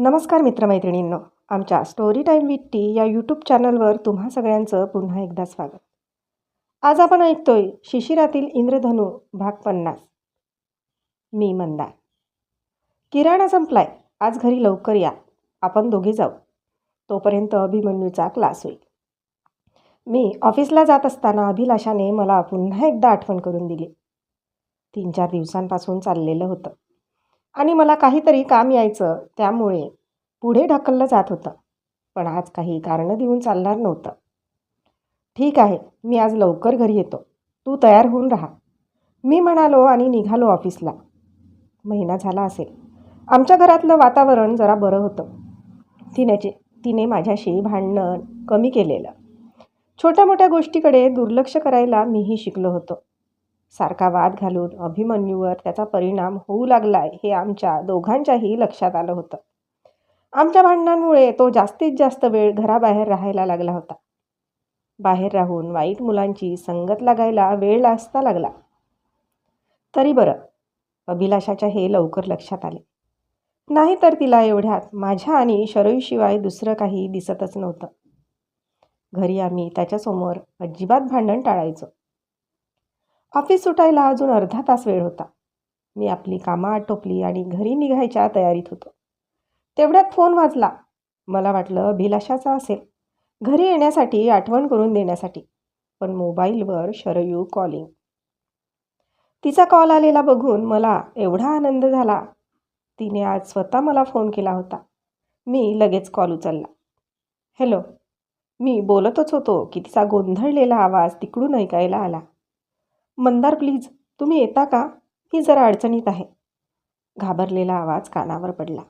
नमस्कार मित्रमैत्रिणींनो. आमच्या स्टोरी टाईम विथ टी या यूट्यूब चॅनलवर तुम्हा सगळ्यांचं पुन्हा एकदा स्वागत. आज आपण ऐकतोय शिशिरातील इंद्रधनू भाग पन्नास. मी मंदार किराणा संपलाय. आज घरी लवकर या. आपण दोघे जाऊ. तोपर्यंत अभिमन्यूचा क्लास होईल. मी ऑफिसला जात असताना अभिलाषाने मला पुन्हा एकदा आठवण करून दिली. तीन चार दिवसांपासून चाललेलं होतं. आणि मला काहीतरी काम यायचं. त्यामुळे पुढे ढकललं जात होतं. पण आज काही कारणं देऊन चालणार नव्हतं. ठीक आहे मी आज लवकर घरी येतो. तू तयार होऊन राहा. मी म्हणालो आणि निघालो ऑफिसला. महिना झाला असेल. आमच्या घरातलं वातावरण जरा बरं होतं. तिनेचे तिने माझ्याशी भांडणं कमी केलेलं. छोट्या मोठ्या गोष्टीकडे दुर्लक्ष करायला मीही शिकलो होतो. सारखा वाद घालून अभिमन्यूवर त्याचा परिणाम होऊ लागलाय हे आमच्या दोघांच्याही लक्षात आलं होतं. आमच्या भांडणांमुळे तो जास्तीत जास्त वेळ घराबाहेर राहायला लागला होता. बाहेर राहून वाईट मुलांची संगत लागायला वेळ असता लागला. तरी बरं अभिलाषाच्या हे लवकर लक्षात आले. नाही तर तिला एवढ्यात माझ्या आणि शरयूशिवाय दुसरं काही दिसतच नव्हतं. घरी आम्ही त्याच्यासमोर अजिबात भांडण टाळायचो. ऑफिस सुटायला अजून अर्धा तास वेळ होता. मी आपली कामं आटोपली आणि घरी निघायच्या तयारीत होतो. तेवढ्यात फोन वाजला. मला वाटलं अभिलाषाचा असेल. घरी येण्यासाठी आठवण करून देण्यासाठी. पण मोबाईलवर शरयू कॉलिंग तिचा कॉल आलेला बघून मला एवढा आनंद झाला. तिने आज स्वतः मला फोन केला होता. मी लगेच कॉल उचलला. हॅलो मी बोलतच होतो. की तिचा गोंधळलेला आवाज तिकडून ऐकायला आला. मंदार प्लीज तुम्ही येता का? ही जरा अडचणीत आहे. घाबरलेला आवाज कानावर पडला.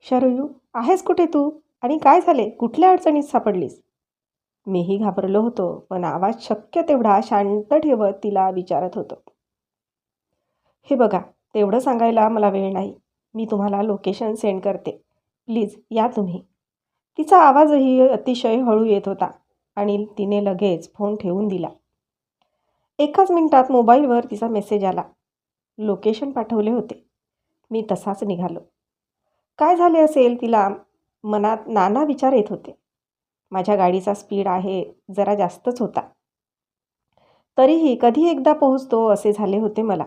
शरयू आहेस कुठे तू? आणि काय झाले? कुठल्या अडचणीत सापडलीस? मीही घाबरलो होतो पण आवाज शक्य तेवढा शांत ठेवत तिला विचारत होतो. हे बघा तेवढं सांगायला मला वेळ नाही. मी तुम्हाला लोकेशन सेंड करते. प्लीज या तुम्ही. तिचा आवाजही अतिशय हळू येत होता आणि तिने लगेच फोन ठेवून दिला. एकाच मिनिटात मोबाईलवर तिचा मेसेज आला. लोकेशन पाठवले होते. मी तसाच निघालो. काय झाले असेल तिला मनात नाना विचार येत होते. माझ्या गाडीचा स्पीड आहे जरा जास्तच होता. तरीही कधी एकदा पोहोचतो असे झाले होते मला.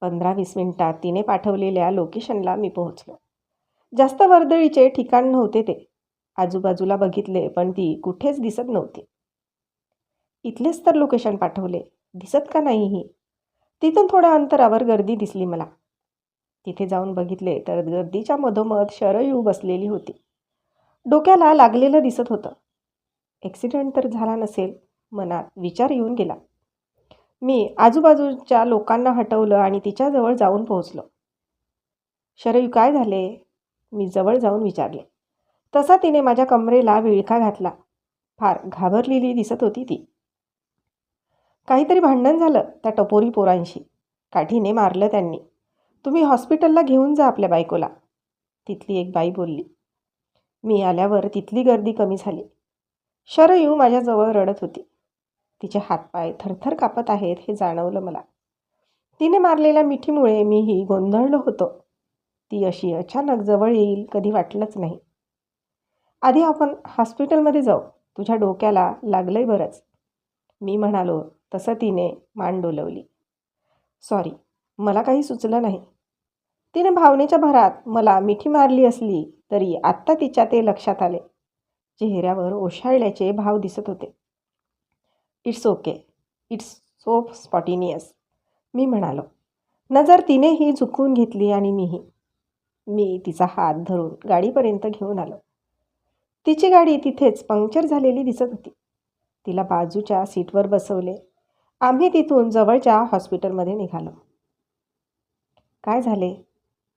पंधरा वीस मिनिटात तिने पाठवलेल्या लोकेशनला मी पोहोचलो. जास्त वर्दळीचे ठिकाण नव्हते ते. आजूबाजूला बघितले पण ती कुठेच दिसत नव्हती. इथलेच तर लोकेशन पाठवले. दिसत का नाही ही तिथून थोड्या अंतरावर गर्दी दिसली मला. तिथे जाऊन बघितले तर गर्दीच्या मधोमध शरयू बसलेली होती. डोक्याला लागलेलं दिसत होतं. ॲक्सिडेंट तर झाला नसेल मनात विचार येऊन गेला. मी आजूबाजूच्या लोकांना हटवलं आणि तिच्याजवळ जाऊन पोहोचलो. शरयू काय झाले? मी जवळ जाऊन विचारले. तसा तिने माझ्या कमरेला विळखा घातला. फार घाबरलेली दिसत होती ती. काहीतरी भांडण झालं त्या टपोरी पोरांशी. काठीने मारलं त्यांनी. तुम्ही हॉस्पिटलला घेऊन जा आपल्या बायकोला तिथली एक बाई बोलली. मी आल्यावर तिथली गर्दी कमी झाली. शरयू माझ्याजवळ रडत होती. तिचे हातपाय थरथर कापत आहेत हे जाणवलं मला. तिने मारलेल्या मिठीमुळे मीही गोंधळलो होतो. ती अशी अचानक जवळ येईल कधी वाटलंच नाही. आधी आपण हॉस्पिटलमध्ये जाऊ. तुझ्या डोक्याला लागलंय बरंच. मी म्हणालो तसं तिने मान डोलवली. सॉरी मला काही सुचलं नाही. तिने भावनेच्या भरात मला मिठी मारली असली तरी आत्ता तिच्या ते लक्षात आले. चेहऱ्यावर ओशाळल्याचे भाव दिसत होते. It's okay. It's so spontaneous मी म्हणालो. नजर तिनेही झुकून घेतली आणि मीही. मी तिचा हात धरून गाडीपर्यंत घेऊन आलो. तिची गाडी तिथेच पंक्चर झालेली दिसत होती. तिला बाजूच्या सीटवर बसवले. आम्ही तिथून जवळच्या हॉस्पिटलमध्ये निघालो. काय झाले?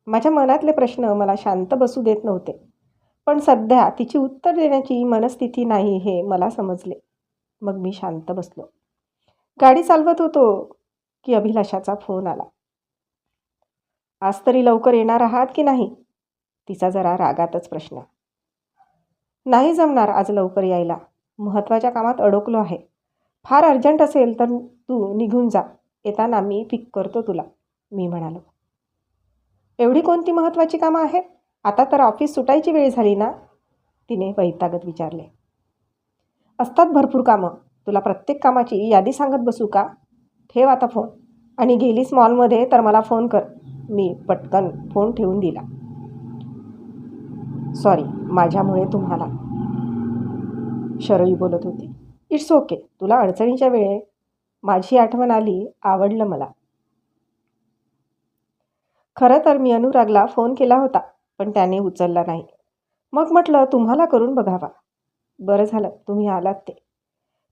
माझ्या मनातले प्रश्न मला शांत बसू देत नव्हते. पण सध्या तिची उत्तर देण्याची मनस्थिती नाही हे मला समजले. मग मी शांत बसलो. गाडी चालवत होतो की अभिलाषाचा फोन आला. आज तरी लवकर येणार आहात की नाही? तिचा जरा रागातच प्रश्न. नाही जमणार आज लवकर यायला. महत्त्वाच्या कामात अडकलो आहे. फार अर्जंट असेल तर तू निघून जा. येताना मी पिक करतो तुला मी म्हणालो. एवढी कोणती महत्त्वाची कामं आहेत? आता तर ऑफिस सुटायची वेळ झाली ना? तिने वैतागत विचारले. असतात भरपूर कामं. तुला प्रत्येक कामाची यादी सांगत बसू का? ठेव आता फोन आणि गेलीस मॉलमध्ये तर मला फोन कर. मी पटकन फोन ठेवून दिला. सॉरी माझ्यामुळे तुम्हाला शरयू बोलत होती. इट्स ओके तुला अडचणीच्या वेळे माझी आठवण आली आवडलं मला. खरं तर मी अनुरागला फोन केला होता पण त्याने उचलला नाही. मग म्हटलं तुम्हाला करून बघावा. बरं झालं तुम्ही आलात ते.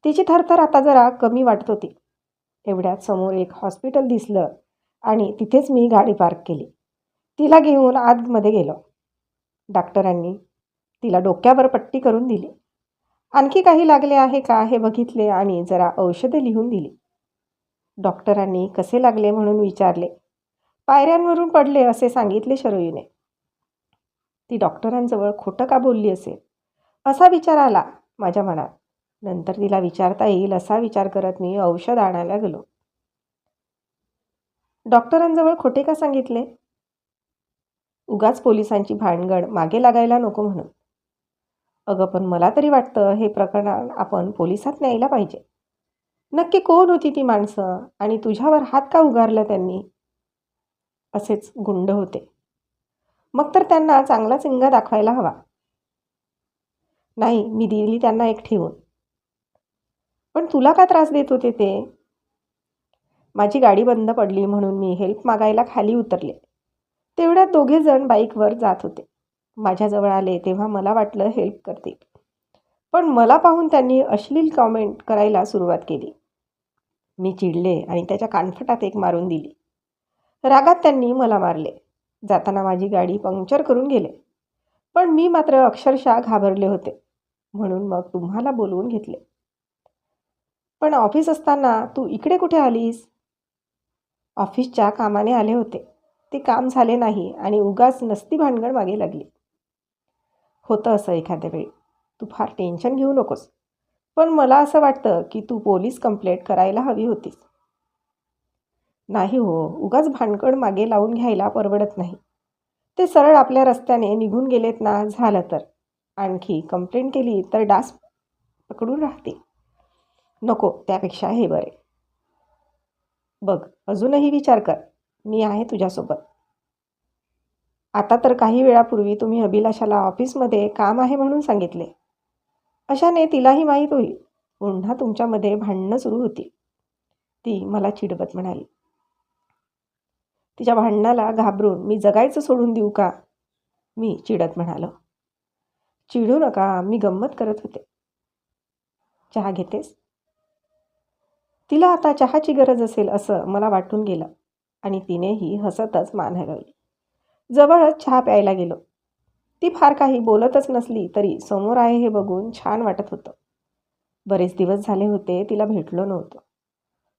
तिची थरथर आता जरा कमी वाटत होती. एवढ्यात समोर एक हॉस्पिटल दिसलं आणि तिथेच मी गाडी पार्क केली. तिला घेऊन आतमध्ये गेलो. डॉक्टरांनी तिला डोक्यावर पट्टी करून दिली. आणखी काही लागले आहे का? हे बघितले आणि जरा औषधे लिहून दिली. डॉक्टरांनी कसे लागले म्हणून विचारले. पायऱ्यांवरून पडले असे सांगितले शरोईने ती डॉक्टरांजवळ खोटं का बोलली असेल? असा विचार आला माझ्या मनात. नंतर तिला विचारता येईल असा विचार करत मी औषध आणायला गेलो. डॉक्टरांजवळ खोटे का सांगितले? उगाच पोलिसांची भानगड मागे लागायला नको म्हणून. अगं पण मला तरी वाटतं हे प्रकरण आपण पोलिसात न्यायला पाहिजे. नक्की कोण होती ती माणसं? आणि तुझ्यावर हात का उगारला त्यांनी? असेच गुंड होते. मग तर त्यांना चांगला चिंगा दाखवायला हवा. नाही मी दिली त्यांना एक ठेवून. पण तुला का त्रास देत होते ते? माझी गाडी बंद पडली म्हणून मी हेल्प मागायला खाली उतरले. तेवढ्यात दोघे जण बाईकवर जात होते. माझ्याजवळ आले तेव्हा मला वाटलं हेल्प करतील. पण मला पाहून त्यांनी अश्लील कॉमेंट करायला सुरुवात केली. मी चिडले आणि त्याच्या कानफटात एक मारून दिली. रागात त्यांनी मला मारले. जाताना माझी गाडी पंक्चर करून गेले. पण मी मात्र अक्षरशः घाबरले होते. म्हणून मग तुम्हाला बोलवून घेतले. पण ऑफिस असताना तू इकडे कुठे आलीस? ऑफिसच्या कामाने आले होते. ते काम झाले नाही आणि उगाच नसती भानगड मागे लागली. होतं असं एखाद्या वेळी. तू फार टेन्शन घेऊ नकोस. पण मला असं वाटतं की तू पोलीस कंप्लेंट करायला हवी होतीस. नाही हो उगाच भानगड मागे लावून घ्यायला परवडत नाही. ते सरळ आपल्या रस्त्याने निघून गेलेत ना झालं तर. आणखी कंप्लेंट केली तर डास पकडून राहते नको त्यापेक्षा हे बरे. बघ अजूनही विचार कर. मी आहे तुझ्यासोबत. आता तर काही वेळापूर्वी तुम्ही अभिलाषाला ऑफिसमध्ये काम आहे म्हणून सांगितले. अशाने तिलाही माहीत होईल. पुन्हा तुमच्यामध्ये भांडणं सुरू होती. ती मला चिडवत म्हणाली. तिच्या भांडणाला घाबरून मी जगायचं सोडून देऊ का? मी चिडत म्हणालो. चिडू नका मी गंमत करत होते. चहा घेतेस? तिला आता चहाची गरज असेल असं मला वाटून गेलं आणि तिनेही हसतच मान हलवली. जवळच चहा प्यायला गेलो. ती फार काही बोलतच नसली तरी समोर आहे हे बघून छान वाटत होतं. बरेच दिवस झाले होते तिला भेटलो नव्हतं.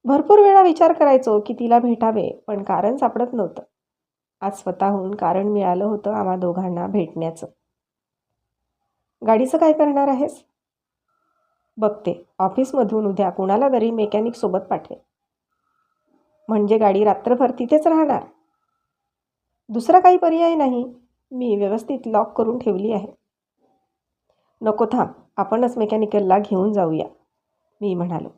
भरपूर वेळा विचार करायचो की तिला भेटावे पण कारण सापडत नव्हतं. आज स्वतःहून कारण मिळालं होतं आम्हा दोघांना भेटण्याचं. गाडीचं काय करणार आहेस? बघते. ऑफिसमधून उद्या कुणाला तरी मेकॅनिकसोबत पाठवे म्हणजे गाडी रात्रभर तिथेच राहणार? दुसरा काही पर्याय नाही. मी व्यवस्थित लॉक करून ठेवली आहे. नको थांब आपणच मेकॅनिकलला घेऊन जाऊया. मी म्हणालो.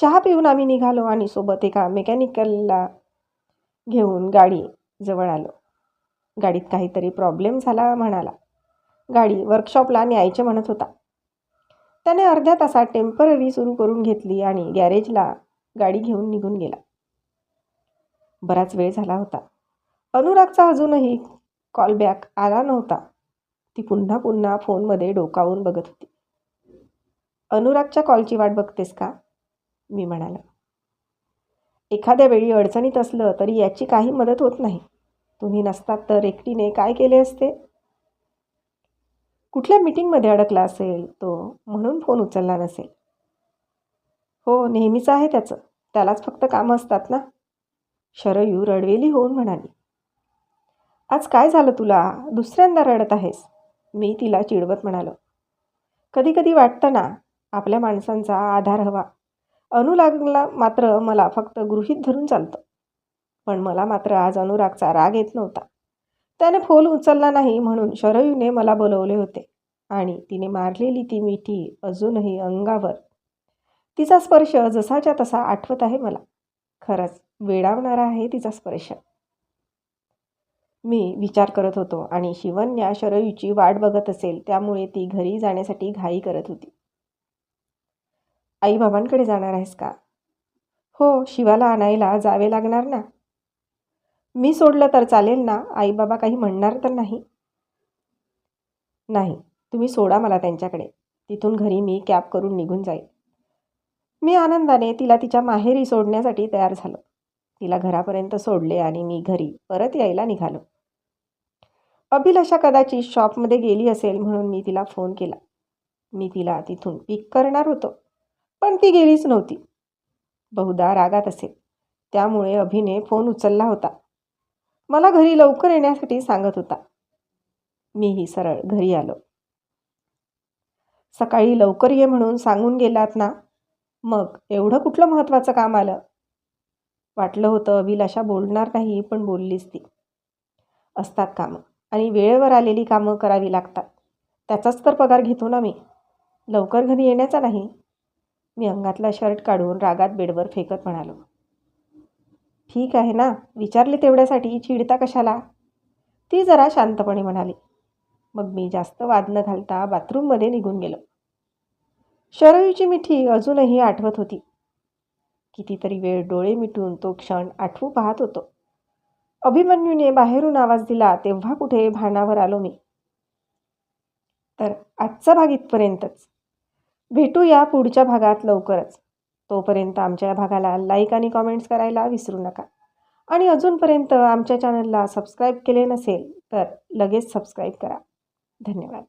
चहा पिऊन आम्ही निघालो आणि सोबत एका मेकॅनिकलला घेऊन गाडी जवळ आलो. गाडीत काहीतरी प्रॉब्लेम झाला म्हणाला. गाडी वर्कशॉपला न्यायचे म्हणत होता. त्याने अर्ध्या तासात टेंपररी सुरू करून घेतली आणि गॅरेजला गाडी घेऊन निघून गेला. बराच वेळ झाला होता. अनुरागचा अजूनही कॉलबॅक आला नव्हता. ती पुन्हा पुन्हा फोनमध्ये डोकावून बघत होती. अनुरागच्या कॉलची वाट बघतेस का? मी म्हणालं. एखाद्या वेळी अडचणीत असलं तरी याची काही मदत होत नाही. तुम्ही नसतात तर एकटीने काय केले असते? कुठल्या मीटिंगमध्ये अडकला असेल तो म्हणून फोन उचलला नसेल. हो नेहमीच आहे त्याचं. त्यालाच फक्त कामं असतात ना? शरयू रडवेली होऊन म्हणाली. आज काय झालं तुला? दुसऱ्यांदा रडत आहेस. मी तिला चिडवत म्हणालो. कधी कधी वाटतं ना आपल्या माणसांचा आधार हवा. अनुरागला मात्र मला फक्त गृहीत धरून चालतं. पण मला मात्र आज अनुरागचा राग येत नव्हता. त्याने फोन उचलला नाही म्हणून शरयूने मला बोलवले होते आणि तिने मारलेली ती मिठी अजूनही अंगावर. तिचा स्पर्श जसाच्या तसा आठवत आहे मला. खरंच वेडावणारा आहे तिचा स्पर्श. मी विचार करत होतो आणि शिवन्या शरयूची वाट बघत असेल त्यामुळे ती घरी जाण्यासाठी घाई करत होती. आई बाबांकडे जाणार आहेस का? हो शिवाला आणायला जावे लागणार ना. मी सोडलं तर चालेल ना आई बाबा काही म्हणणार तर नाही. नाही तुम्ही सोडा मला त्यांच्याकडे. तिथून घरी मी कॅब करून निघून जाईल मी आनंदाने तिला तिच्या माहेरी सोडण्यासाठी तयार झालो. तिला घरापर्यंत सोडले आणि मी घरी परत यायला निघालो. अभिलाषा कदाचित शॉपमध्ये गेली असेल म्हणून मी तिला फोन केला. मी तिला तिथून पिक करणार होतो पण ती गेलीच नव्हती. बहुधा रागात असेल. त्यामुळे अभिने फोन उचलला होता. मला घरी लवकर येण्यासाठी सांगत होता. मीही सरळ घरी आलो. सकाळी लवकर ये म्हणून सांगून गेलात ना? मग एवढं कुठलं महत्त्वाचं काम आलं? वाटलं होतं अभिलाषा बोलणार नाही पण बोललीच ती. असतात कामं. आणि वेळेवर आलेली कामं करावी लागतात. त्याचाच तर पगार घेतो ना मी. लवकर घरी येण्याचा नाही. मी अंगातला शर्ट काढून रागात बेडवर फेकत म्हणालो. ठीक आहे ना विचारले तेवढ्यासाठी. चिडता कशाला? ती जरा शांतपणे म्हणाली. मग मी जास्त वाद न घालता बाथरूममध्ये निघून गेलो. शरयूची मिठी अजूनही आठवत होती. कितीतरी वेळ डोळे मिटून तो क्षण आठवू पाहत होतो. अभिमन्यूने बाहेरून आवाज दिला तेव्हा कुठे भानावर आलो मी? तर आजचा भाग इथपर्यंतच. भेटूया पुढच्या भागात लवकरच. तोपर्यंत आमच्या भागाला लाईक आणि कॉमेंट्स करायला विसरू नका. आणि अजूनपर्यंत आमच्या चॅनलला सबस्क्राईब केले नसेल तर लगेच सबस्क्राईब करा. धन्यवाद.